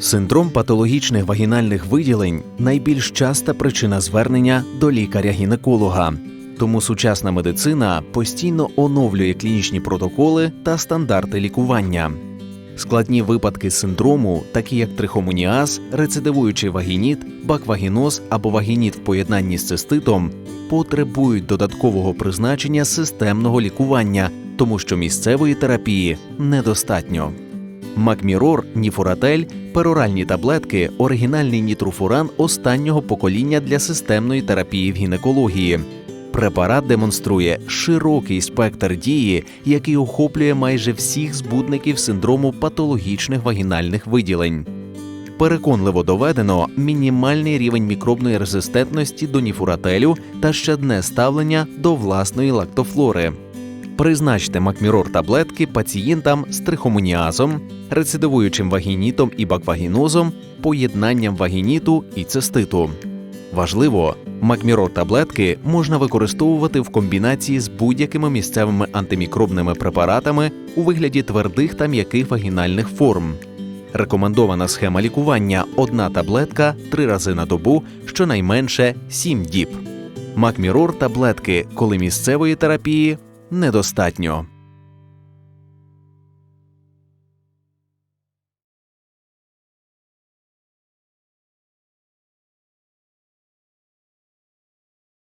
Синдром патологічних вагінальних виділень найбільш часта причина звернення до лікаря-гінеколога. Тому сучасна медицина постійно оновлює клінічні протоколи та стандарти лікування. Складні випадки синдрому, такі як трихомоніаз, рецидивуючий вагініт, баквагіноз або вагініт в поєднанні з циститом, потребують додаткового призначення системного лікування, тому що місцевої терапії недостатньо. Макмірор, Ніфуратель, пероральні таблетки, оригінальний нітруфуран останнього покоління для системної терапії в гінекології. Препарат демонструє широкий спектр дії, який охоплює майже всіх збудників синдрому патологічних вагінальних виділень. Переконливо доведено мінімальний рівень мікробної резистентності до ніфурателю та щадне ставлення до власної лактофлори. Призначте макмірор таблетки пацієнтам з трихомоніазом, рецидивуючим вагінітом і баквагінозом, поєднанням вагініту і циститу. Важливо, макмірор таблетки можна використовувати в комбінації з будь-якими місцевими антимікробними препаратами у вигляді твердих та м'яких вагінальних форм. Рекомендована схема лікування одна таблетка три рази на добу, щонайменше 7 діб. Макмірор таблетки, коли місцевої терапії недостатньо.